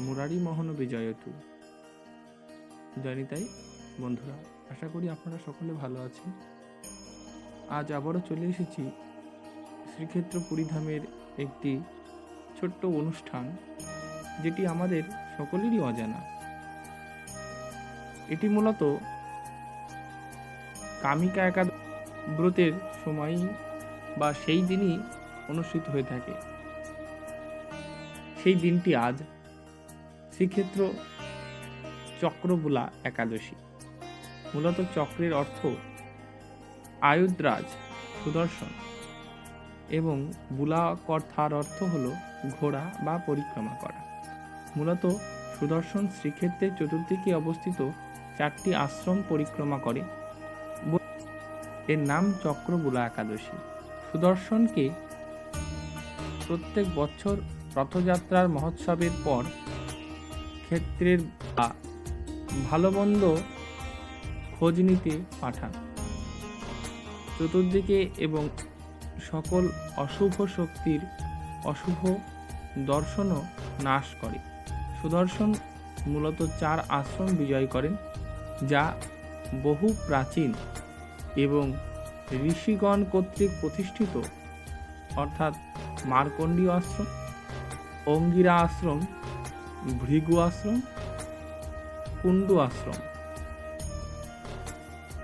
মুরারি মোহন বিজয়তু। জয়নিতাই বন্ধুরা, আশা করি আপনারা সকলে ভালো আছেন। আজ আবারও চলে এসেছি শ্রীক্ষেত্র পুরীধামের একটি ছোট্ট অনুষ্ঠান, যেটি আমাদের সকলেরই অজানা। এটি মূলত কামিকা একাদ ব্রতের সময়ই বা সেই দিনই অনুষ্ঠিত হয়ে থাকে। সেই দিনটি আজ শ্রীক্ষেত্র চক্রবুলা একাদশী। মূলত চক্রের অর্থ আয়ুদ্রাজ, সুদর্শন এবং বুলা কথার অর্থ হল ঘোড়া বা পরিক্রমা করা। মূলত সুদর্শন শ্রীক্ষেত্রের চতুর্দিকে অবস্থিত চারটি আশ্রম পরিক্রমা করে। এর নাম চক্রবুলা একাদশী। সুদর্শনকে প্রত্যেক বছর রথযাত্রার মহোৎসবের পর ক্ষেত্রের বা ভালো মন্দ খোঁজ নিতে পাঠান। চতুর্দিকে এবং সকল অশুভ শক্তির অশুভ দর্শনও নাশ করে। সুদর্শন মূলত চার আশ্রম বিজয় করেন, যা বহু প্রাচীন এবং ঋষিগণ কর্তৃক প্রতিষ্ঠিত, অর্থাৎ মার্কণ্ডীয় আশ্রম, অঙ্গিরা আশ্রম ভৃগু আশ্রম, কুণ্ডু আশ্রম।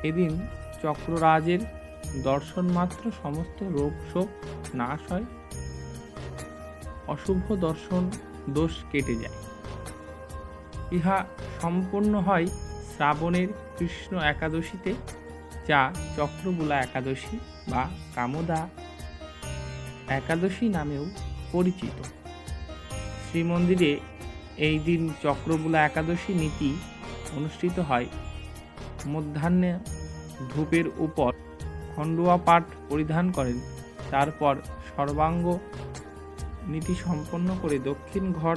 এদিন চক্ররাজের দর্শন মাত্র সমস্ত রোগ শোক নাশ হয়, অশুভ দর্শন দোষ কেটে যায়। ইহা সম্পন্ন হয় শ্রাবণের কৃষ্ণ একাদশীতে, যা চক্রবুলা একাদশী বা কামদা একাদশী নামেও পরিচিত। শ্রীমন্দিরে এই দিন চক্রবুলা একাদশী নীতি অনুষ্ঠিত হয়। মধ্যাহ্নে ধূপের উপর খণ্ডুয়া পাঠ পরিধান করেন। তারপর সর্বাঙ্গ নীতি সম্পন্ন করে দক্ষিণ ঘর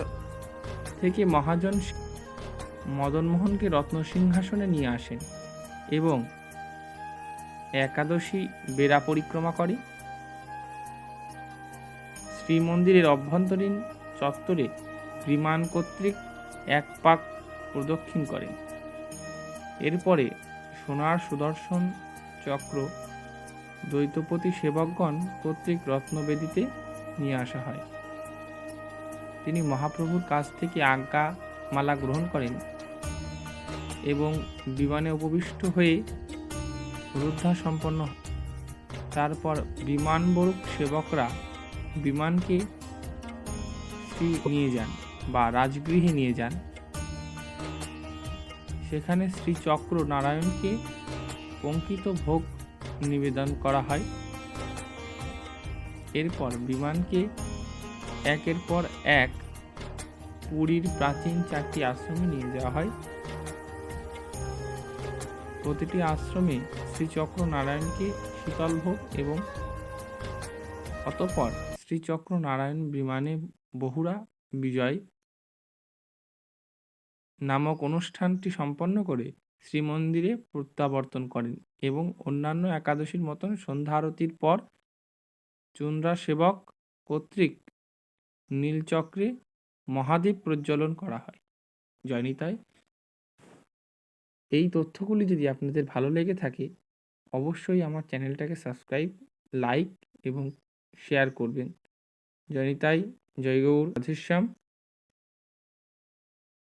থেকে মহাজন মদনমোহনকে রত্ন সিংহাসনে নিয়ে আসেন এবং একাদশী বেড়া পরিক্রমা করে। শ্রীমন্দিরের অভ্যন্তরীণ চত্বরে বিমান কর্তৃক এক পাক প্রদক্ষিণ করেন এরপরে সোনার সুদর্শন চক্র দ্বৈতপতি সেবকগণ কর্তৃক রত্নবেদিতে নিয়ে আসা হয়। তিনি মহাপ্রভুর কাছ থেকে আজ্ঞা মালা গ্রহণ করেন এবং বিমানে উপবিষ্ট হয়ে রুদ্ধা সম্পন্ন। তারপর বিমানবরূপ সেবকরা বিমানকে নিয়ে যান। বা রাজগৃহে নিয়ে যান। সেখানে শ্রী চক্র নারায়ণকে অঙ্কিত ভোগ নিবেদন করা হয়। এরপর বিমানকে একের পর এক পুরীর প্রাচীন চারটি আশ্রমে নিয়ে যাওয়া হয়। প্রতিটি আশ্রমে শ্রীচক্র নারায়ণকে শীতল ভোগ এবং অতপর শ্রীচক্র নারায়ণ বিমানে বহুরা বিজয় নামক অনুষ্ঠানটি সম্পন্ন করে শ্রীমন্দিরে প্রত্যাবর্তন করেন এবং অন্যান্য একাদশীর মতন সন্ধ্যা আরতির পর চুন্দ্রা সেবক কর্তৃক নীলচক্রে মহাদীপ প্রজ্বলন করা হয়। জয়নিতায় এই তথ্যগুলি যদি আপনাদের ভালো লেগে থাকে, অবশ্যই আমার চ্যানেলটাকে সাবস্ক্রাইব, লাইক এবং শেয়ার করবেন। জয়নিতাই জয় গৌর রাধেশ্যাম।